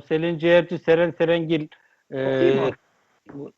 Selin Ciğerci, Seren Serengil e,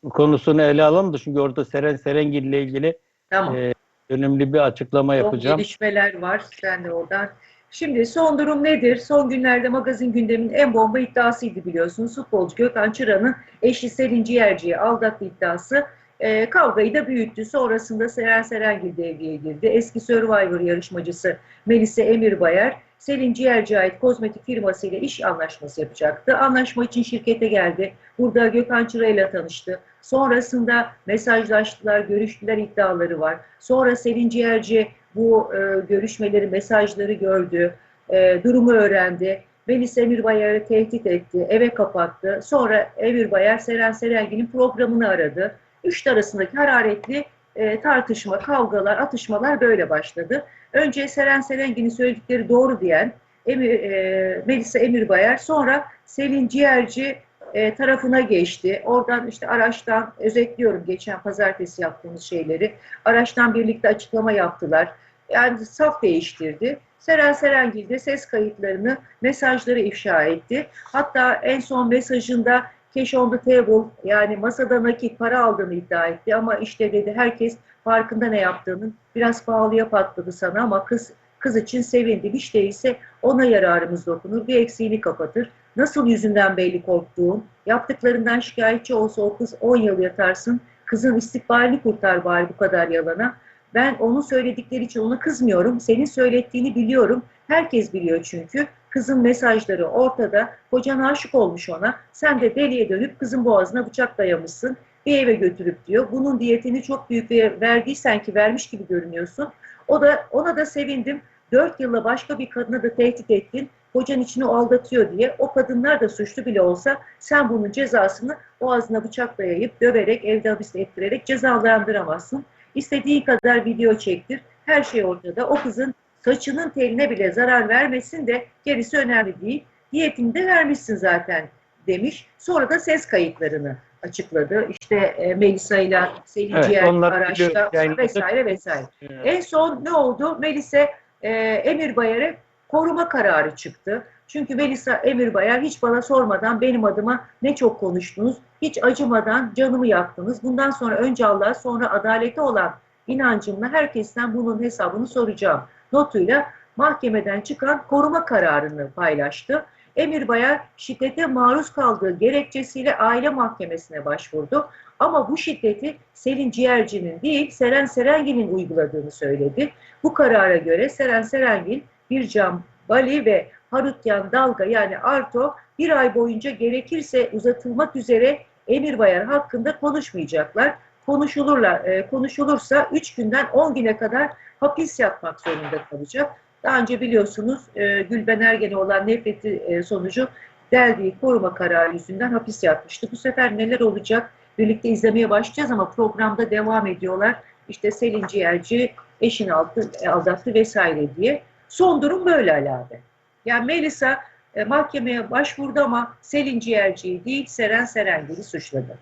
konusunu ele alalım da çünkü orada Seren Serengil ile ilgili Tamam. e, önemli bir açıklama Son yapacağım. gelişmeler var. Sen de oradan. Şimdi son durum nedir? Son günlerde magazin gündeminin en bomba iddiasıydı biliyorsunuz. Futbolcu Gökhan Çıran'ın eşi Selin Ciğerci'yi aldatma iddiası e, kavgayı da büyüttü. Sonrasında Seren Serengil devreye girdi. Eski Survivor yarışmacısı Melise Emirbayar, Selin Ciğerci'ye ait kozmetik firmasıyla iş anlaşması yapacaktı. Anlaşma için şirkete geldi. Burada Gökhan Çıra'yla tanıştı. Sonrasında mesajlaştılar, görüştüler iddiaları var. Sonra Selin Ciğerci bu e, görüşmeleri, mesajları gördü, e, durumu öğrendi. Melis Emirbayar'ı tehdit etti, eve kapattı. Sonra Emirbayar Seren Serengil'in programını aradı. Üçlü arasındaki hararetli e, tartışma, kavgalar, atışmalar böyle başladı. Önce Seren Serengil'in söyledikleri doğru diyen Emir, e, Melisa Emirbayar, sonra Selin Ciğerci e, tarafına geçti. Oradan işte araçtan özetliyorum geçen pazartesi yaptığımız şeyleri. Araçtan birlikte açıklama yaptılar. Yani saf değiştirdi. Seren Serengil de ses kayıtlarını, mesajları ifşa etti. Hatta en son mesajında cash on the table yani masada nakit para aldığını iddia etti ama işte dedi herkes farkında ne yaptığının biraz pahalıya patladı sana ama kız kız için sevindim. Hiç değilse ona yararımız dokunur, bir eksiğini kapatır. Nasıl yüzünden belli korktuğun, yaptıklarından şikayetçi olsa o kız 10 yıl yatarsın, kızın istikbalini kurtar bari bu kadar yalana. Ben onun söyledikleri için ona kızmıyorum. Senin söylettiğini biliyorum. Herkes biliyor çünkü. Kızın mesajları ortada. Kocan aşık olmuş ona. Sen de deliye dönüp kızın boğazına bıçak dayamışsın. Bir eve götürüp diyor. Bunun diyetini çok büyük ver- verdiysen ki vermiş gibi görünüyorsun. O da ona da sevindim. Dört yılla başka bir kadına da tehdit ettin. Kocan içini aldatıyor diye. O kadınlar da suçlu bile olsa sen bunun cezasını boğazına bıçak dayayıp döverek evde hapis ettirerek cezalandıramazsın. İstediği kadar video çektir. Her şey ortada. O kızın saçının teline bile zarar vermesin de gerisi önemli değil. Diyetini de vermişsin zaten demiş. Sonra da ses kayıtlarını açıkladı. İşte e, Melisa ile Selin Evet, Ciğer araçta yayınladık. vesaire vesaire. E, En son ne oldu? Melis'e e, Emirbayar'a koruma kararı çıktı. Çünkü Melisa Emirbayar hiç bana sormadan benim adıma ne çok konuştunuz, hiç acımadan canımı yaktınız. Bundan sonra önce Allah'a sonra adalete olan inancımla herkesten bunun hesabını soracağım. Notuyla mahkemeden çıkan koruma kararını paylaştı. Emir Bayar şiddete maruz kaldığı gerekçesiyle aile mahkemesine başvurdu. Ama bu şiddeti Selin Ciğerci'nin değil Seren Serengil'in uyguladığını söyledi. Bu karara göre Seren Serengil, Bircan Bali ve Harutyan Dalga yani Arto bir ay boyunca gerekirse uzatılmak üzere Emir Bayar hakkında konuşmayacaklar. Konuşulurlar, e, konuşulursa 3 günden 10 güne kadar hapis yatmak zorunda kalacak. Daha önce biliyorsunuz e, Gülben Ergen'e olan nefreti e, sonucu deldiği koruma kararı yüzünden hapis yatmıştı. Bu sefer neler olacak? Birlikte izlemeye başlayacağız ama programda devam ediyorlar. İşte Selin Ciğerci eşini aldattı, aldattı vesaire diye. Son durum böyle alade. Yani Melisa e, mahkemeye başvurdu ama Selin Ciğerci'yi değil Seren Serengil'i suçladı.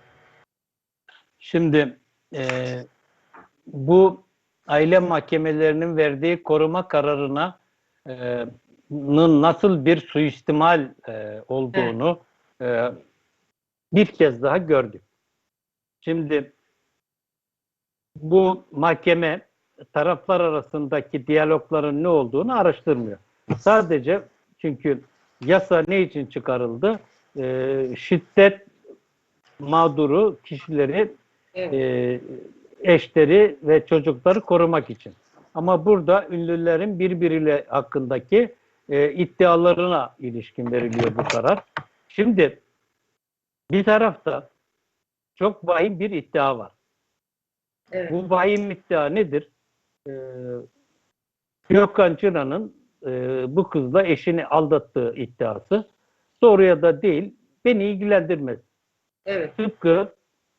Şimdi e, bu aile mahkemelerinin verdiği koruma kararına e, nasıl bir suistimal e, olduğunu e, bir kez daha gördük. Şimdi bu mahkeme taraflar arasındaki diyalogların ne olduğunu araştırmıyor. Sadece çünkü yasa ne için çıkarıldı? E, şiddet mağduru kişileri Evet. e, eşleri ve çocukları korumak için. Ama burada ünlülerin birbiriyle hakkındaki e, iddialarına ilişkin veriliyor bu karar. Şimdi bir tarafta çok vahim bir iddia var. evet. Bu vahim iddia nedir? Ee, Gökhan Çınar'ın e, bu kızla eşini aldattığı iddiası. Doğruya da değil, beni ilgilendirmez. evet. Tıpkı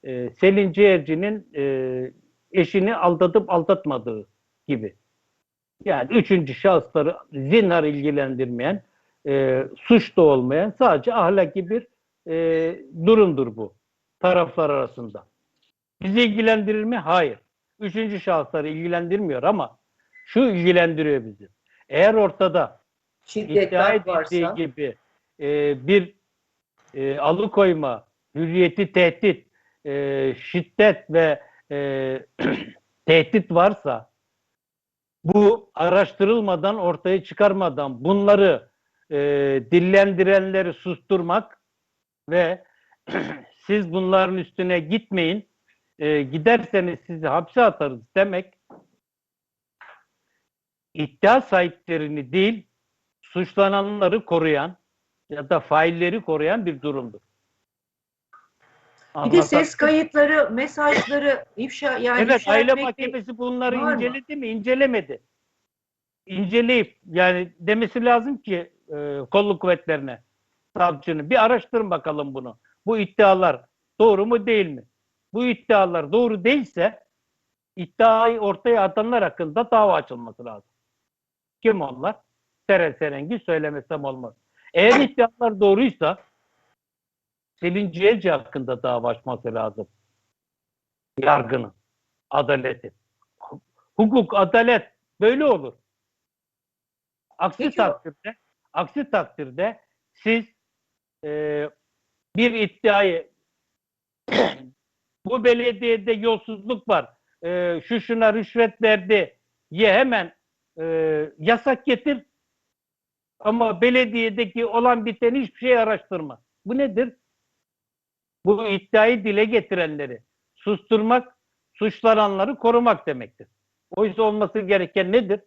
e, Selin Ciğerci'nin e, eşini aldatıp aldatmadığı gibi. Yani üçüncü şahısları zinhar ilgilendirmeyen, e, suç da olmayan sadece ahlaki bir e, durumdur bu taraflar arasında. Bizi ilgilendirir mi? Hayır. Üçüncü şahısları ilgilendirmiyor ama şu ilgilendiriyor bizi. Eğer ortada iddia varsa edildiği gibi e, bir e, alıkoyma, hürriyeti tehdit, e, şiddet ve e, tehdit varsa bu araştırılmadan, ortaya çıkarmadan bunları e, dillendirenleri susturmak ve siz bunların üstüne gitmeyin, e, giderseniz sizi hapse atarız demek iddia sahiplerini değil, suçlananları koruyan ya da failleri koruyan bir durumdur. Bir de ses kayıtları, mesajları ifşa yani Evet ifşa aile etmek mahkemesi bunları Var mı? inceledi mi? İncelemedi. İnceleyip yani demesi lazım ki e, kolluk kuvvetlerine savcının bir araştırın bakalım bunu. Bu iddialar doğru mu değil mi? Bu iddialar doğru değilse iddiayı ortaya atanlar hakkında dava açılması lazım. Kim onlar? Seren Serengil söylemesem olmaz. Eğer iddialar doğruysa Selin Ciğerci hakkında dava açması lazım. Yargının, adaletin. Hukuk, adalet böyle olur. Aksi Peki o- takdirde, aksi takdirde siz e, bir iddiayı bu belediyede yolsuzluk var, e, şu şuna rüşvet verdi, ye hemen e, yasak getir ama belediyedeki olan biteni hiçbir şey araştırma. Bu nedir? Bu iddiayı dile getirenleri susturmak, suçlananları korumak demektir. Oysa olması gereken nedir?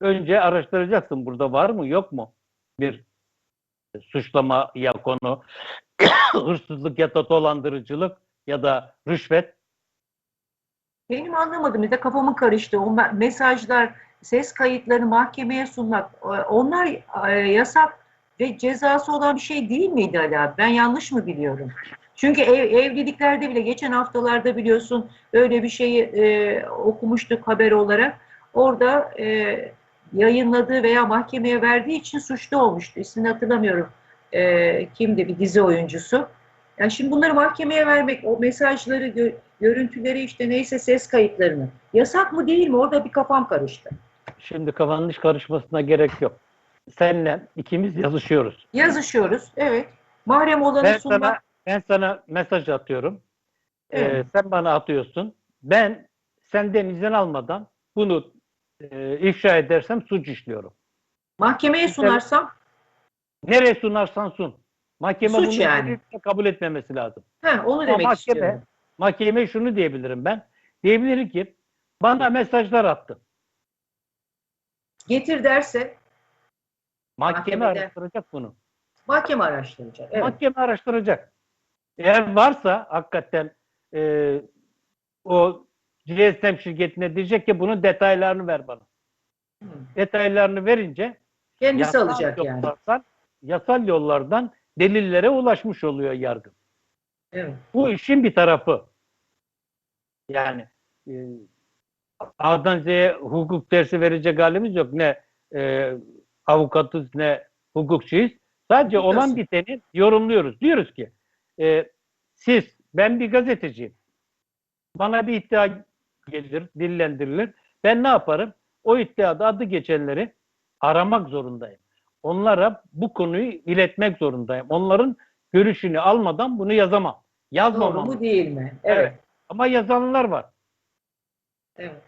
Önce araştıracaksın burada var mı yok mu bir suçlama ya konu hırsızlık ya da dolandırıcılık ya da rüşvet. Benim anlamadığım bir de kafamın karıştı. O me- mesajlar, ses kayıtlarını mahkemeye sunmak e, onlar e, yasak ve cezası olan bir şey değil miydi Ali? Ben yanlış mı biliyorum? Çünkü ev, evliliklerde bile geçen haftalarda biliyorsun öyle bir şeyi e, okumuştuk haber olarak. Orada e, yayınladığı veya mahkemeye verdiği için suçlu olmuştu. İsmini hatırlamıyorum. E, kimdi bir dizi oyuncusu. Yani şimdi bunları mahkemeye vermek, o mesajları, gö- görüntüleri işte neyse ses kayıtlarını. Yasak mı değil mi? Orada bir kafam karıştı. Şimdi kafanın hiç karışmasına gerek yok. Senle ikimiz yazışıyoruz. Yazışıyoruz. Evet. Mahrem olanı Ben sunmak. sana ben sana mesaj atıyorum. Evet. Ee, sen bana atıyorsun. Ben senden izin almadan bunu e, ifşa edersem suç işliyorum. Mahkemeye sunarsam Nereye sunarsan sun. Mahkeme Suç bunu yani. kabul etmemesi lazım. he, onu Ama demek mahkeme, istiyorum. mahkemeye şunu diyebilirim ben. Diyebilir ki bana mesajlar attı. Getir derse Mahkeme Mahkemede. araştıracak bunu. mahkeme araştıracak. Evet. Mahkeme araştıracak. Eğer varsa hakikaten e, o GSM şirketine diyecek ki bunun detaylarını ver bana. Hı. Detaylarını verince Kendisi alacak yani. yasal yollardan delillere ulaşmış oluyor yargı. Evet. Bu işin bir tarafı. Yani e, A'dan Z'ye hukuk dersi verecek halimiz yok. Ne e, avukatız ne hukukçuyuz. Sadece Hukuktasın. olan biteni yorumluyoruz. Diyoruz ki e, siz, ben bir gazeteciyim. Bana bir iddia gelir, dillendirilir. Ben ne yaparım? O iddiada adı geçenleri aramak zorundayım. Onlara bu konuyu iletmek zorundayım. Onların görüşünü almadan bunu yazamam. Doğru Yazmamam. mu değil mi? Evet. Evet. Ama yazanlar var. evet.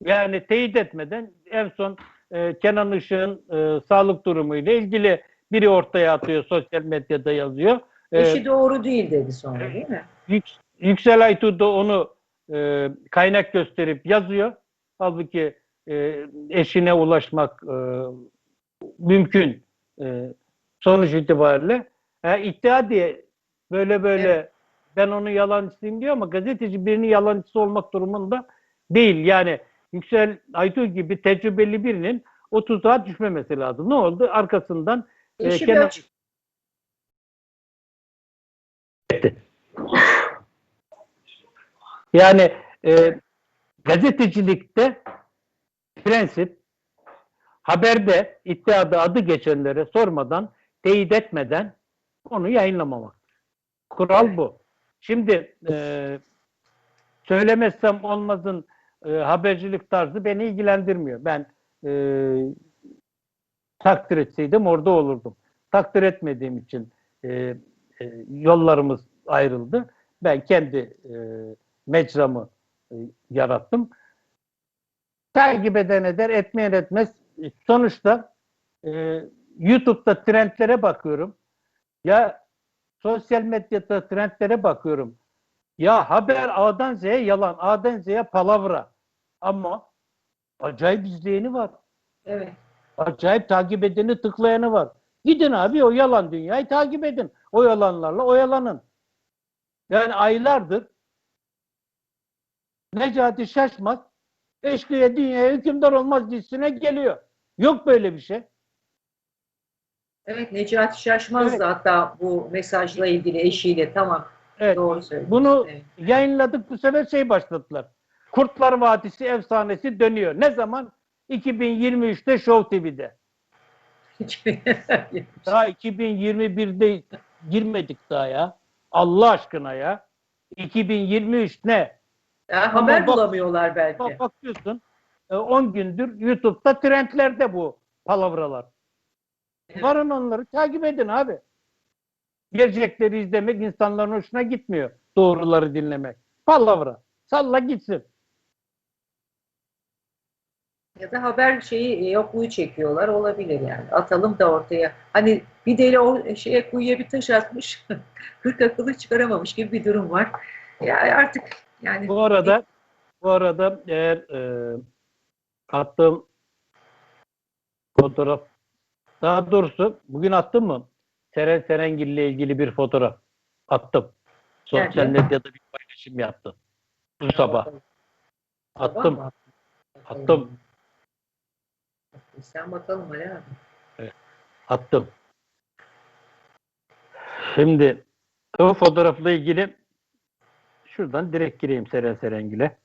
Yani teyit etmeden en son e, Kenan Işık'ın e, sağlık durumu ile ilgili biri ortaya atıyor, sosyal medyada yazıyor. E, Eşi doğru değil dedi sonra değil mi? Yük- Yüksel Aytu da onu e, kaynak gösterip yazıyor. Halbuki e, eşine ulaşmak e, mümkün e, sonuç itibariyle. Ha, iddia diye böyle böyle Evet. ben onu yalancısıyım diyor ama gazeteci birinin yalancısı olmak durumunda değil. Yani Yüksel Aytu gibi tecrübeli birinin o tuzağa düşmemesi lazım. Ne oldu? Arkasından e, açık. Yani e, gazetecilikte prensip haberde iddiada adı geçenlere sormadan, teyit etmeden onu yayınlamamak. Kural bu. Şimdi e, söylemezsem olmazın e, habercilik tarzı beni ilgilendirmiyor. Ben e, takdir etseydim orada olurdum. Takdir etmediğim için e, e, yollarımız ayrıldı. Ben kendi e, mecramı e, yarattım. Takip eden eder, etmeyen etmez. E, Sonuçta e, YouTube'da trendlere bakıyorum. Ya sosyal medyada trendlere bakıyorum. Ya haber A'dan Z'ye yalan, A'dan Z'ye palavra. Ama acayip izleyeni var. Evet. Acayip takip edeni, tıklayanı var. Gidin abi o yalan dünyayı takip edin. O yalanlarla oyalanın. Yani aylardır Necati Şaşmaz eşkıya dünyaya hükümdar olmaz dizisine geliyor. Yok böyle bir şey. Evet Necati Şaşmaz Evet. da hatta bu mesajla ilgili eşiyle tamam Evet. doğru söylüyorsun. Bunu Evet. yayınladık bu sefer şey başlattılar. Kurtlar Vadisi efsanesi dönüyor. Ne zaman? 2023'te Show TV'de. Daha 2021'de girmedik daha ya. Allah aşkına ya. 2023 ne? Ya, haber bak- bulamıyorlar belki. Bak bakıyorsun e, 10 gündür YouTube'da trendlerde bu palavralar. Evet. Varın onları takip edin abi. Gerçekleri izlemek insanların hoşuna gitmiyor. Doğruları dinlemek. Palavra. Salla gitsin. Ya da haber şeyi e, yokluğu çekiyorlar olabilir yani. Atalım da ortaya. Hani bir deli o şeye kuyuya bir taş atmış. Kırk akıllı çıkaramamış gibi bir durum var. Ya artık yani Bu arada bu arada eğer e, attığım fotoğraf daha doğrusu bugün attım mı? Seren Serengil ile ilgili bir fotoğraf attım. Sosyal Nerede? medyada bir paylaşım yaptım. Bu sabah attım. Attım. Sen bakalım Ali abi. Attım. Şimdi o fotoğrafla ilgili şuradan direkt gireyim Seren Serengil'e.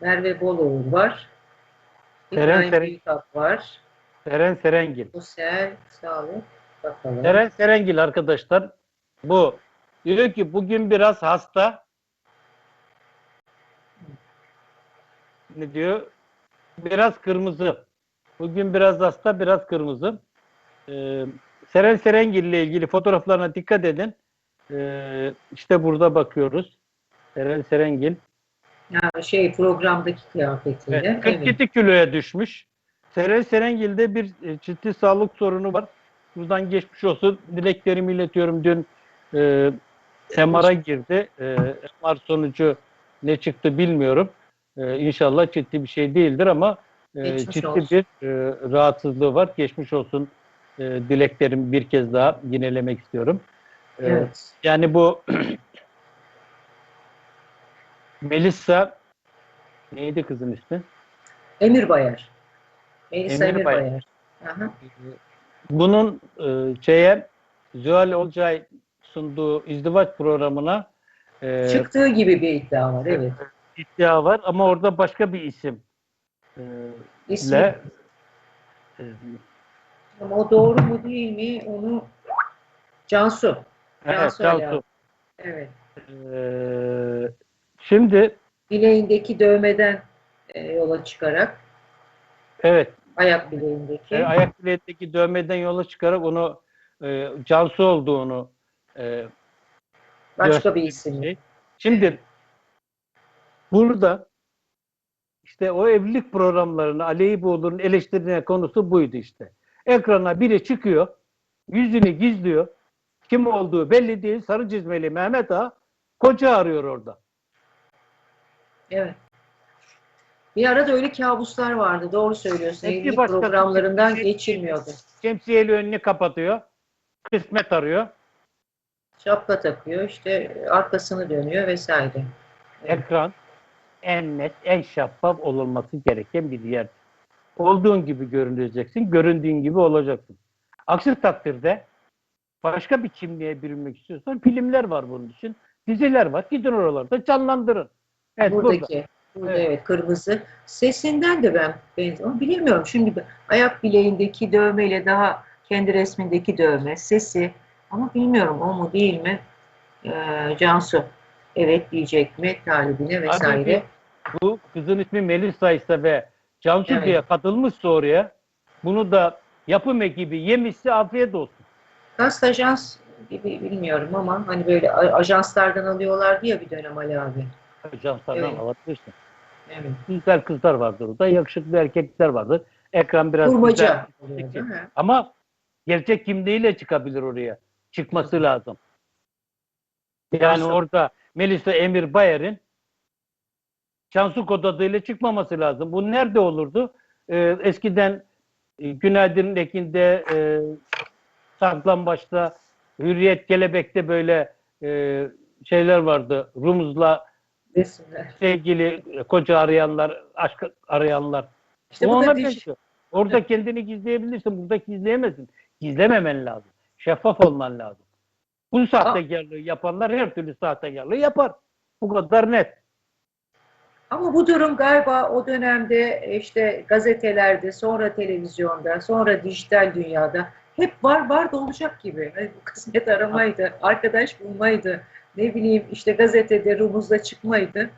Merve Boloğlu var. Seren İbrahim Seren- Büyükak var. Seren Serengil. Sosyal sağlık. Bakalım. Seren Serengil arkadaşlar bu. Diyor ki bugün biraz hasta. Ne diyor? Biraz kırmızı. Bugün biraz hasta, biraz kırmızı. Ee, Seren Serengil ile ilgili fotoğraflarına dikkat edin. Ee, işte burada bakıyoruz. Seren Serengil. Ya şey programdaki kıyafetiyle. Evet, Evet. 47 kiloya düşmüş. Seren Serengil'de bir e, ciddi sağlık sorunu var. Buradan geçmiş olsun. Dileklerimi iletiyorum. Dün e, MR'a girdi. E, MR sonucu ne çıktı bilmiyorum. E, inşallah ciddi bir şey değildir ama e, Geçmiş ciddi olsun. bir e, rahatsızlığı var. Geçmiş olsun. E, dileklerimi bir kez daha yinelemek istiyorum. E, Evet. Yani bu Melissa neydi kızın ismi? Emir Bayar. Melisa Emir Emir, Bayar. Bayar. Aha. Bunun e, şeye Zuhal Olcay sunduğu izdivaç programına e, Çıktığı gibi bir iddia var. Evet. İddia var ama orada başka bir isim e, İsmi, e, ama o doğru mu değil mi onu Cansu. evet, Cansu. Evet. E, şimdi Bileğindeki dövmeden e, yola çıkarak evet ayak bileğindeki. e, ayak bileğindeki dövmeden yola çıkarak onu e, Cansu olduğunu e, başka bir isim. şey. Şimdi burada işte o evlilik programlarını Ali Eyüboğlu'nun eleştirdiğine konusu buydu işte. Ekrana biri çıkıyor, yüzünü gizliyor. Kim olduğu belli değil. Sarı çizmeli Mehmet Ağa koca arıyor orada. Evet. Bir arada öyle kabuslar vardı. Doğru söylüyorsun. Evlilik başka- programlarından geçilmiyordu. Şemsiyeli önünü kapatıyor. Kısmet arıyor. Şapka takıyor, işte arkasını dönüyor vesaire. Ekran en net, en şeffaf olması gereken bir yer. Olduğun gibi görüneceksin, göründüğün gibi olacaksın. Aksi takdirde başka bir kimliğe bürünmek istiyorsan filmler var bunun için. Diziler var. Gidin oralarda canlandırın. Evet, burada. Buradaki. Burada Evet. evet. kırmızı. Sesinden de ben benziyorum. Bilemiyorum. Şimdi ayak bileğindeki dövmeyle daha kendi resmindeki dövme, sesi ama bilmiyorum o mu değil mi? Ee, Cansu. Evet diyecek mi talibine vesaire. Bu kızın ismi Melisa ise ve Cansu Evet. diye katılmışsa oraya bunu da yapım ekibi yemişse afiyet olsun. Gazete ajans gibi bilmiyorum ama hani böyle ajanslardan alıyorlardı ya bir dönem Ali abi. Ajanslardan Evet. anlatmışsın. Evet. Güzel kızlar vardır orada. Yakışıklı erkekler vardır. Ekran biraz güzel. Kurmaca. mi? Ama gerçek kimliğiyle çıkabilir oraya. Çıkması lazım. Yani Nasıl? orada Melisa Emir Bayer'in Cansu Kod adıyla çıkmaması lazım. Bu nerede olurdu? Ee, eskiden e, Günaydın Ekin'de e, Saklambaç'ta Hürriyet Kelebek'te böyle e, şeyler vardı. Rumuz'la Resimler. sevgili koca arayanlar, aşk arayanlar. İşte Bu ona benziyor. Orada kendini gizleyebilirsin. Burada gizleyemezsin. Gizlememen lazım. Şeffaf olman lazım. Bu sahtekarlığı yapanlar her türlü sahtekarlığı yapar. Bu kadar net. Ama bu durum galiba o dönemde işte gazetelerde, sonra televizyonda, sonra dijital dünyada hep var var da olacak gibi. Hani bu kısmet aramaydı, arkadaş bulmaydı, ne bileyim işte gazetede rumuzda çıkmaydı.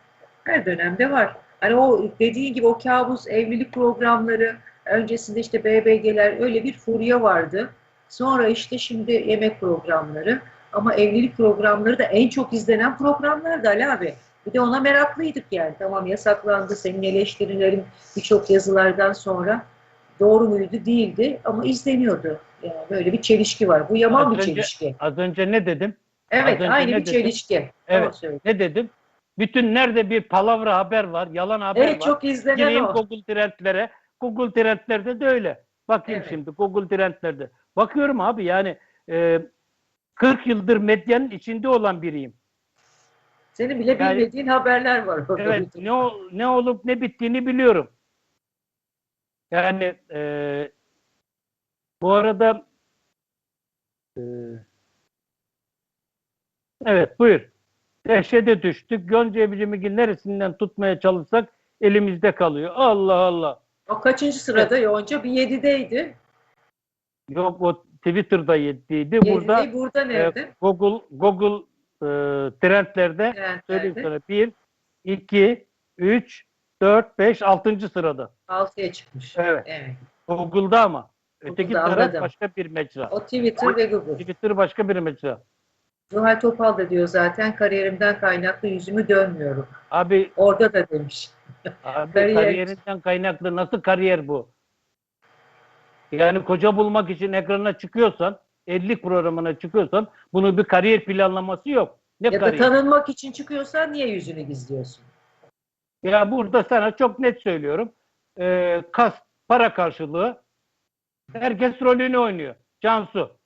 Her dönemde var. Hani o dediğin gibi o kabus evlilik programları, öncesinde işte BBG'ler öyle bir furya vardı. Sonra işte şimdi yemek programları. Ama evlilik programları da en çok izlenen programlardı Ali abi. Bir de ona meraklıydık yani. Tamam yasaklandı senin eleştirilerin birçok yazılardan sonra doğru muydu değildi ama izleniyordu. Yani böyle bir çelişki var. Bu yaman Az bir önce- çelişki. Az önce ne dedim? Evet aynı bir dedim? çelişki. Evet. Ne dedim? Bütün nerede bir palavra haber var, yalan haber Evet var. çok izlenen Gireyim o. Google trendlere. Google trendlerde de öyle. Bakayım Evet. şimdi Google trendlerde. Bakıyorum abi yani e, 40 yıldır medyanın içinde olan biriyim. Senin bile Yani- bilmediğin haberler var orada. Evet ne ol- ne olup ne bittiğini biliyorum. Yani e, bu arada e, evet buyur. Dehşete düştük. Gonca Bilimigin neresinden tutmaya çalışsak elimizde kalıyor. Allah Allah. O kaçıncı sırada Yonca? Bir yedideydi. Yok o Twitter'da yettiydi. Yedide Burada burada e, nerede? Google Google e, trendlerde Trendlerde. söyleyeyim sana 1, 2, 3, 4, 5, 6. sırada. Altıya çıkmış. Evet. evet. Google'da ama. Öteki Google'da taraf anladım. başka bir mecra. O Twitter ve Google. Twitter başka bir mecra. Zuhal Topal da diyor zaten kariyerimden kaynaklı yüzümü dönmüyorum. Abi, Orada da demiş. abi Kariyer- kariyerinden kaynaklı nasıl kariyer bu? Yani koca bulmak için ekrana çıkıyorsan, 50 programına çıkıyorsan bunun bir kariyer planlaması yok. Ne Ya da kariyer? tanınmak için çıkıyorsan niye yüzünü gizliyorsun? Ya burada sana çok net söylüyorum. Ee, kas, para karşılığı herkes rolünü oynuyor. Cansu.